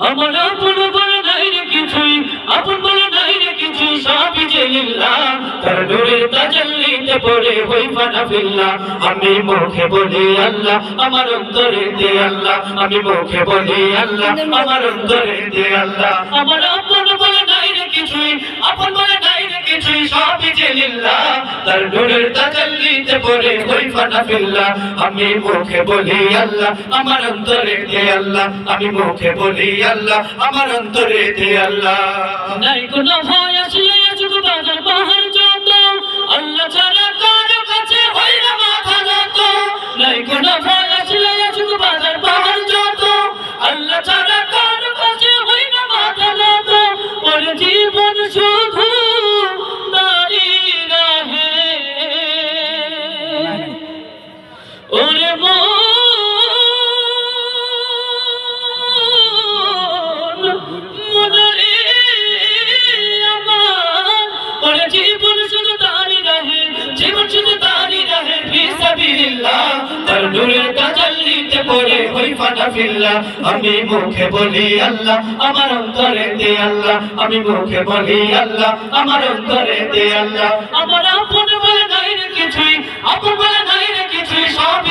আমার আপন বলে নাই রে আপন বলে নাই রে তার পড়ে হই আমি মুখে বলি আল্লাহ, আমার অন্তরে দে আল্লাহ। আমি মুখে বলি আল্লাহ, আমার অন্তরে দে আল্লাহ। আমার আপন বলে নাই রে কিছুই, আপন বলে নাই রে কিছুই সবই যে লিল্লাহ তার নূরের তাজাল্লিতে পড়ে আমি মুখে বলি আল্লাহ, আমার অন্তরে দে আল্লাহ, আমি মুখে বলি আল্লাহ, আমার অন্তরে আল্লাহ। নাই কোনো ভয় আসলে আমি মুখে বলি আল্লাহ, আমার অন্তরে দে আল্লাহ। আমি মুখে বলি আল্লাহ, আমার অন্তরে দে আল্লাহ। আমার আপন বলে নাই কিছুই, আপন বলে নাই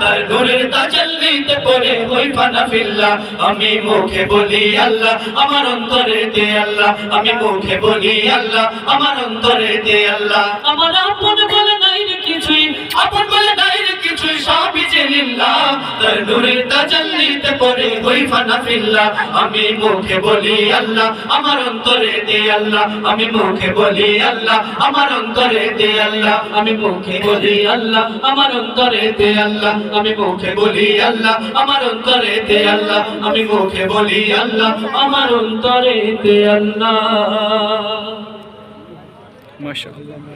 তার নূরের তাজাল্লিতে পড়ে হই ফানা আমি মুখে বলি আল্লাহ, আমার অন্তরে দে আল্লাহ। আমি মুখে বলি আল্লাহ, আমার অন্তরে দে আল্লাহ। আমার আপন বলে আমি মুখে বলি আল্লাহ, আমার অন্তরে দে আল্লাহ। আমি মুখে বলি আল্লাহ, আমার অন্তরে দে আল্লাহ। আমি মুখে বলি আল্লাহ, আমার অন্তরে দে আল্লাহ। আমি মুখে বলি আল্লাহ, আমার অন্তরে দে আল্লাহ। আমি মুখে বলি আল্লাহ, আমার অন্তরে দে আল্লাহ। মাশাআল্লাহ।